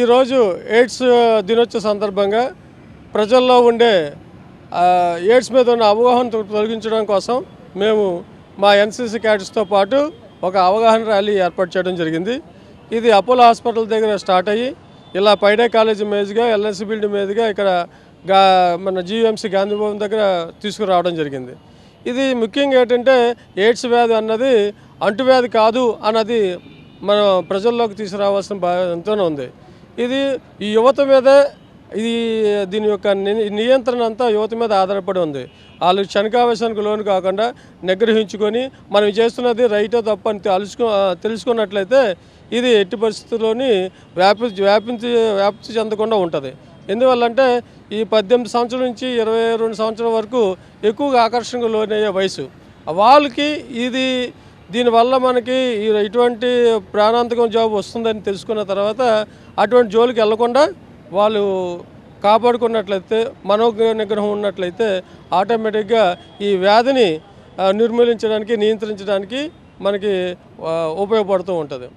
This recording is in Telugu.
ఈరోజు ఎయిడ్స్ దినోత్సవ సందర్భంగా ప్రజల్లో ఉండే ఎయిడ్స్ మీద ఉన్న అవగాహన తొలగించడం కోసం మేము మా ఎన్సీసీ క్యాడెట్స్తో పాటు ఒక అవగాహన ర్యాలీ ఏర్పాటు చేయడం జరిగింది. ఇది అపోలో హాస్పిటల్ దగ్గర స్టార్ట్ అయ్యి ఇలా పైడే కాలేజీ మీదుగా ఎల్ఎన్సీ బిల్డింగ్ మీదుగా ఇక్కడ గా మన జీవీఎంసీ గాంధీ భవన్ దగ్గర తీసుకురావడం జరిగింది. ఇది ముఖ్యంగా ఏంటంటే ఎయిడ్స్ వ్యాధి అన్నది అంటువ్యాధి కాదు అన్నది మనం ప్రజల్లోకి తీసుకురావాల్సిన బా ఎంతోనే ఉంది. ఇది ఈ యువత మీదే ఇది దీని యొక్క ని- నియంత్రణ అంతా యువత మీద ఆధారపడి ఉంది. వాళ్ళు క్షణికావేశానికి లోను కాకుండా నిగ్రహించుకొని మనం చేస్తున్నది రైటో తప్ప అని తెలుసుకో తెలుసుకున్నట్లయితే ఇది ఎట్టి పరిస్థితుల్లోని వ్యాపి వ్యాపించి వ్యాప్తి చెందకుండా ఉంటుంది. ఎందువల్లంటే ఈ పద్దెనిమిది సంవత్సరాల నుంచి ఇరవై రెండు సంవత్సరాల వరకు ఎక్కువగా ఆకర్షణకు లోనయ్యే వయసు. వాళ్ళకి ఇది దీనివల్ల మనకి ఇటువంటి ప్రాణాంతకం జాబ్ వస్తుందని తెలుసుకున్న తర్వాత అటువంటి జోలికి వెళ్ళకుండా వాళ్ళు కాపాడుకున్నట్లయితే మనో నిగ్రహం ఉన్నట్లయితే ఆటోమేటిక్గా ఈ వ్యాధిని నిర్మూలించడానికి నియంత్రించడానికి మనకి ఉపయోగపడుతూ ఉంటుంది.